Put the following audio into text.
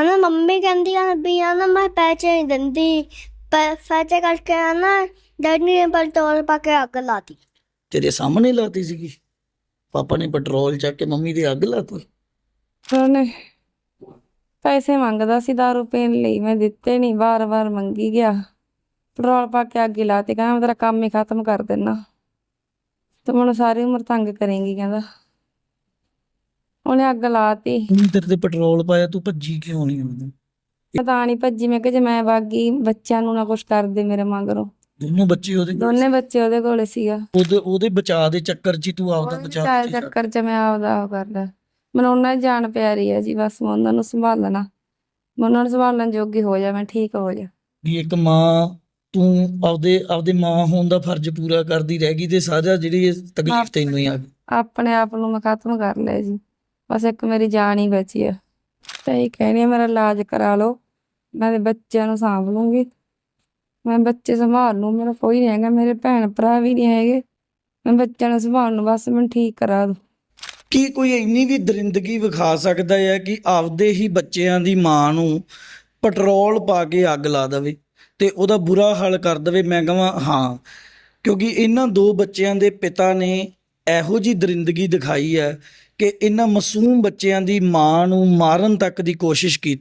ਹਨਾ ਮੰਮੀ ਕਹਿੰਦੀ ਆ ਵੀ ਆ ਨਾ ਮੈਂ ਪੈਸੇ ਨਹੀਂ ਦਿੰਦੀ। ਪੈ- ਪੈਸੇ ਕਰਕੇ ਆ ਨਾ ਡੈਡੀ ਨੇ ਪੈਟਰੋਲ ਪਾ ਕੇ ਅੱਗ ਲਾਤੀ। ਤੇਰੇ ਸਾਹਮਣੇ ਲਾਤੀ ਸੀਗੀ। ਪਾਪਾ ਨੇ ਪੈਟਰੋਲ ਚੱਕ ਕੇ ਮੰਮੀ ਦੇ ਅੱਗ ਲਾਤੀ। ਉਹਨੇ ਪੈਸੇ ਮੰਗਦਾ ਸੀ ਦਾਰੂ ਪੀਣ ਲਈ ਮੈਂ ਦਿੱਤੇ ਨਹੀਂ ਵਾਰ-ਵਾਰ ਮੰਗੀ ਗਿਆ। ਪੈਟਰੋਲ ਪਾ ਕੇ ਅੱਗ ਹੀ ਲਾਤੀ ਕਹਿੰਦਾ ਮੈਂ ਤੇਰਾ ਕੰਮ ਹੀ ਖਤਮ ਕਰ ਦੇਣਾ ਤੇ ਮੈਨੂੰ ਸਾਰੀ ਉਮਰ ਤੰਗ ਕਰੇਂਗੀ ਕਹਿੰਦਾ। ਉਹਨੇ ਅੱਗ ਲਾਤੀ। ਤੂੰ ਤੇਰੇ ਤੇ ਪੈਟਰੋਲ ਪਾਇਆ ਤੂੰ ਭੱਜੀ ਕਿਉਂ ਨਹੀਂ ਉਹਨੂੰ? ਮੈਂ ਤਾਂ ਨਹੀਂ ਭੱਜੀ ਮੈਂ ਕਿਹਾ ਜੇ ਮੈਂ ਵਾਗੀ ਬੱਚਿਆਂ ਨੂੰ ਨਾ ਕੁਝ ਕਰਦੇ ਮੇਰੇ ਮਗਰੋਂ। ਦੋਨੋਂ ਬੱਚੇ ਉਹਦੇ ਦੋਨੇ ਬੱਚੇ ਉਹਦੇ ਕੋਲੇ ਸੀਗਾ। ਉਹਦੇ ਉਹਦੇ ਬਚਾਅ ਦੇ ਚੱਕਰ 'ਚ ਹੀ ਤੂੰ ਆਪਦਾ ਬਚਾਅ ਚਾਲ। ਚੱਕਰ ਚ ਮੈਂ ਆਪਦਾ ਉਹ ਕਰਦਾ। ਮੈਨੂੰ ਉਹਨਾਂ ਦੀ ਜਾਨ ਪਿਆਰੀ ਹੈ ਜੀ ਬਸ ਮੈਂ ਉਹਨਾਂ ਨੂੰ ਸੰਭਾਲਣਾ। ਮੈਂ ਉਹਨਾਂ ਨੂੰ ਸੰਭਾਲਣ ਜੋਗੀ ਹੋ ਜਾ ਮੈਂ ਠੀਕ ਹੋ ਜਾ। ਵੀ ਇੱਕ ਮਾਂ ਤੂੰ ਆਪਦੇ ਆਪਦੇ ਮਾਂ ਹੋਣ ਦਾ ਫਰਜ਼ ਪੂਰਾ ਕਰਦੀ ਰਹਿ ਗਈ ਤੇ ਸਾਰਾ ਜਿਹੜੀ ਇਹ ਤਕਲੀਫ ਤੈਨੂੰ ਹੀ ਆ ਗਈ। ਆਪਣੇ ਆਪ ਨੂੰ ਮੈਂ ਖਤਮ ਕਰ ਲਿਆ ਜੀ। ਬਸ ਇੱਕ ਮੇਰੀ ਜਾਨ ਹੀ ਬਚੀ ਆ। ਤੇ ਇਹ ਕਹਿੰਦੀ ਆ ਮੇਰਾ ਇਲਾਜ ਕਰਾ ਲਓ। ਮੈਂ ਤੇ ਬੱਚਿਆਂ ਨੂੰ ਸਾਂਭ ਲੂੰਗੀ। ਮੈਂ ਬੱਚੇ ਸੰਭਾਲ ਲੂੰ, ਮੇਰਾ ਕੋਈ ਨਹੀਂ ਹੈਗਾ, ਮੇਰੇ ਭੈਣ ਭਰਾ ਵੀ ਨਹੀਂ ਹੈਗੇ। ਮੈਂ ਬੱਚਿਆਂ ਨੂੰ ਸੰਭਾਲ ਲੂੰ, ਬਸ ਮੈਨੂੰ ਠੀਕ ਕਰਾ ਦੋ ਕੀ ਕੋਈ ਇੰਨੀ ਵੀ ਦਰਿੰਦਗੀ ਵਿਖਾ ਸਕਦਾ ਹੈ ਕਿ ਆਪਦੇ ਹੀ ਬੱਚਿਆਂ ਦੀ ਮਾਂ ਨੂੰ ਪੈਟਰੋਲ ਪਾ ਕੇ ਅੱਗ ਲਾ ਦੇਵੇ ਤੇ ਉਹਦਾ ਬੁਰਾ ਹਾਲ ਕਰ ਦੇਵੇ? ਮੈਂ ਕਹਾਂ, ਹਾਂ। ਕਿਉਂਕਿ ਇਹਨਾਂ ਦੋ ਬੱਚਿਆਂ ਦੇ ਪਿਤਾ ਨੇ ਇਹੋ ਜੀ ਦਰਿੰਦਗੀ ਦਿਖਾਈ ਹੈ ਕਿ ਇਹਨਾਂ ਮਾਸੂਮ ਬੱਚਿਆਂ ਦੀ ਮਾਂ ਨੂੰ ਮਾਰਨ ਤੱਕ ਦੀ ਕੋਸ਼ਿਸ਼ ਕੀਤੀ।